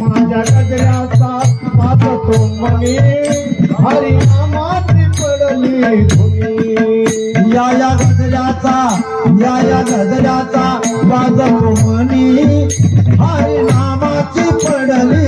माझ्या गजऱ्याचा वाजतो तो मनी पडली हरी नामाची पडली धुनी या या गजऱ्याचा या या गजऱ्याचा वाजतो म्हणी हरी पडली.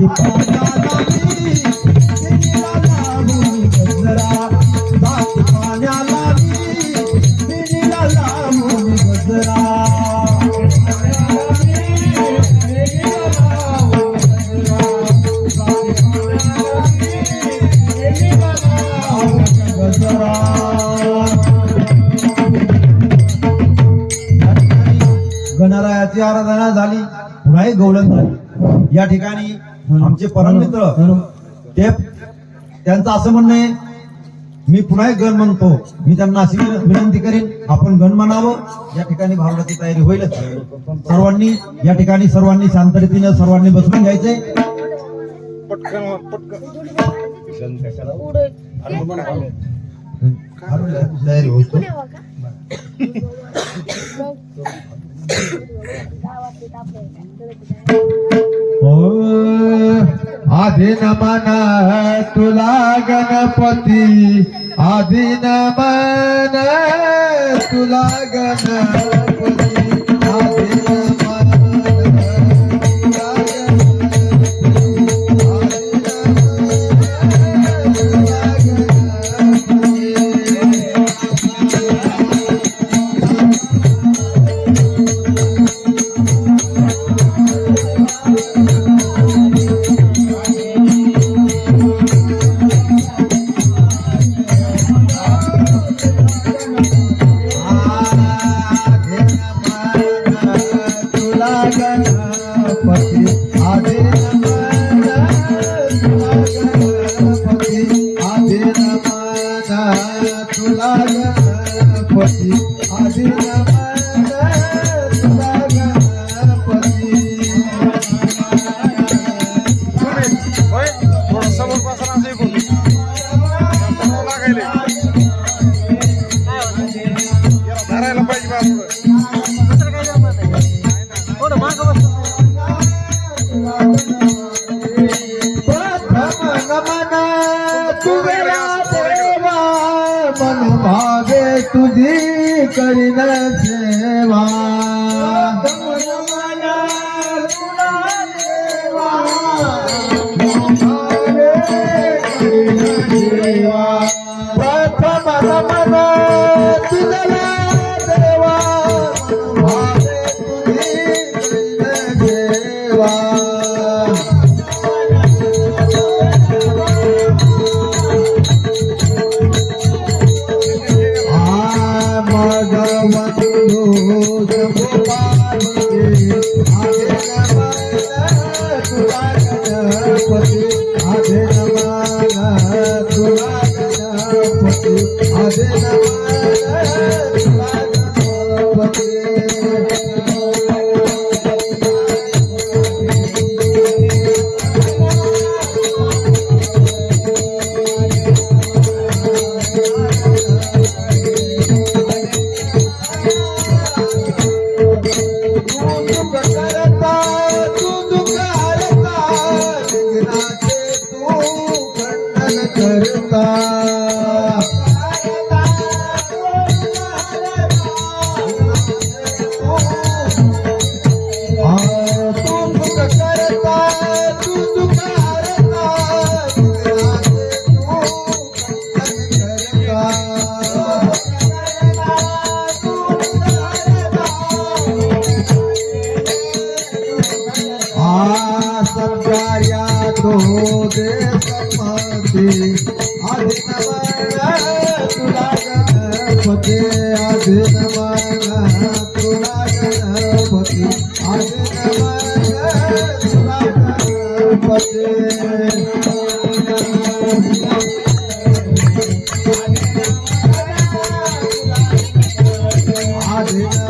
Thank you. झाली या ठिकाणी आमचे परममित्र ते त्यांचं असं म्हणणं आहे मी पुन्हा एक गण म्हणतो. मी त्यांना अशी विन- विनंती करेन आपण गण म्हणावं. या ठिकाणी भावनाची तयारी होईलच. सर्वांनी या ठिकाणी सर्वांनी शांत रीतीनं सर्वांनी बसून घ्यायचे तयारी होतो आधी नमन तुला गणपती आधी नमन तुला गणपती. મન કુવેરા દેવા મન ભાગે તુજી કરીને છે. हरे तो देशमते आदिनमन तुला गणपते आदिनमन तुला गणपते. आदिनमन तुला गणपते. आदिनमन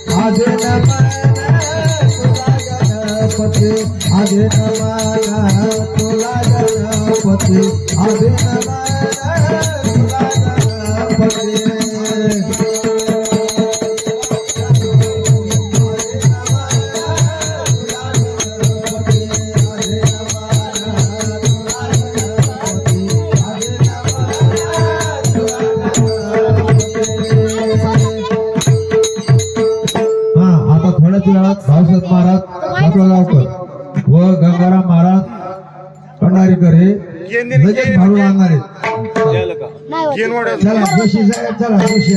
आजे गणपती आजे नमाना तुला गणपती आजे नमाना सातवगावकर व गंगाराम महाराज भंडारीकर हे लगेच भाडू आणणार आहेत. चला जोशी साहेब चला जोशी